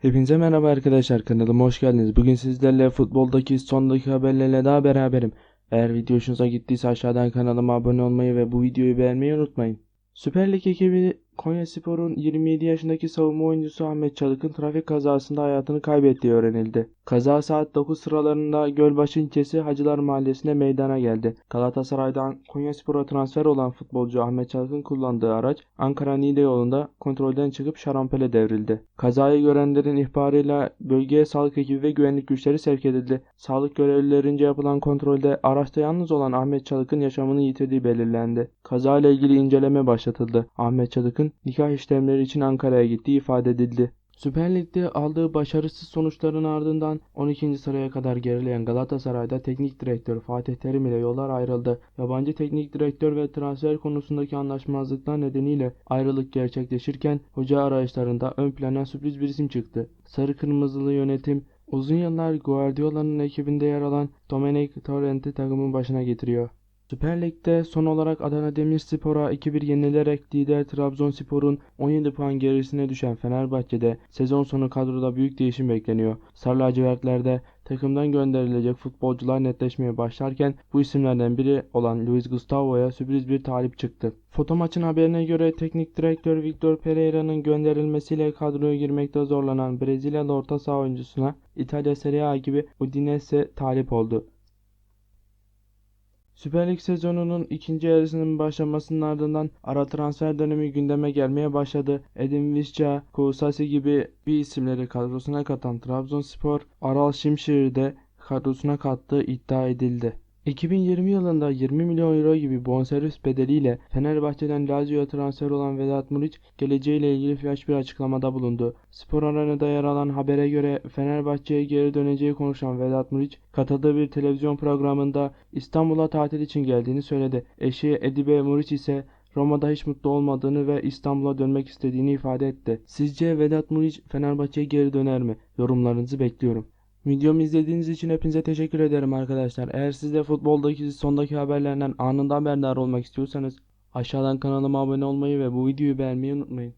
Hepinize merhaba arkadaşlar kanalıma hoş geldiniz. Bugün sizlerle futboldaki son dakika haberlerle daha beraberim. Eğer video hoşunuza gittiyse aşağıdan kanalıma abone olmayı ve bu videoyu beğenmeyi unutmayın. Süper Lig ekibi Konyaspor'un 27 yaşındaki savunma oyuncusu Ahmet Çalık'ın trafik kazasında hayatını kaybettiği öğrenildi. Kaza saat 9 sıralarında Gölbaşı ilçesi Hacılar Mahallesi'nde meydana geldi. Galatasaray'dan Konyaspor'a transfer olan futbolcu Ahmet Çalık'ın kullandığı araç Ankara Niğde yolunda kontrolden çıkıp şarampole devrildi. Kazayı görenlerin ihbarıyla bölgeye sağlık ekibi ve güvenlik güçleri sevk edildi. Sağlık görevlilerince yapılan kontrolde araçta yalnız olan Ahmet Çalık'ın yaşamını yitirdiği belirlendi. Kazayla ilgili inceleme başlatıldı. Ahmet Çalık'ın nikah işlemleri için Ankara'ya gittiği ifade edildi. Süper Lig'de aldığı başarısız sonuçların ardından 12. sıraya kadar gerileyen Galatasaray'da teknik direktör Fatih Terim ile yollar ayrıldı. Yabancı teknik direktör ve transfer konusundaki anlaşmazlıklar nedeniyle ayrılık gerçekleşirken hoca arayışlarında ön plana sürpriz bir isim çıktı. Sarı Kırmızılı yönetim uzun yıllar Guardiola'nın ekibinde yer alan Domenic Torrent'i takımın başına getiriyor. Süper Lig'de son olarak Adana Demirspor'a 2-1 yenilerek lider Trabzonspor'un 17 puan gerisine düşen Fenerbahçe'de sezon sonu kadroda büyük değişim bekleniyor. Sarı lacivertlerde takımdan gönderilecek futbolcular netleşmeye başlarken bu isimlerden biri olan Luis Gustavo'ya sürpriz bir talip çıktı. Foto maçın haberine göre teknik direktör Victor Pereira'nın gönderilmesiyle kadroya girmekte zorlanan Brezilyalı orta saha oyuncusuna İtalya Serie A gibi Udinese talip oldu. Süper Lig sezonunun ikinci yarısının başlamasının ardından ara transfer dönemi gündeme gelmeye başladı. Edin Visca, Kousasi gibi bir isimleri kadrosuna katan Trabzonspor, Aral Şimşir'i de kadrosuna kattığı iddia edildi. 2020 yılında 20 milyon euro gibi bonservis bedeliyle Fenerbahçe'den Lazio'ya transfer olan Vedat Muriç geleceğiyle ilgili flash bir açıklamada bulundu. Spor Arena'da yer alan habere göre Fenerbahçe'ye geri döneceği konuşan Vedat Muriç katıldığı bir televizyon programında İstanbul'a tatil için geldiğini söyledi. Eşi Edibe Muriç ise Roma'da hiç mutlu olmadığını ve İstanbul'a dönmek istediğini ifade etti. Sizce Vedat Muriç Fenerbahçe'ye geri döner mi? Yorumlarınızı bekliyorum. Videomu izlediğiniz için hepinize teşekkür ederim arkadaşlar. Eğer siz de futboldaki sondaki haberlerden anında haberdar olmak istiyorsanız aşağıdan kanalıma abone olmayı ve bu videoyu beğenmeyi unutmayın.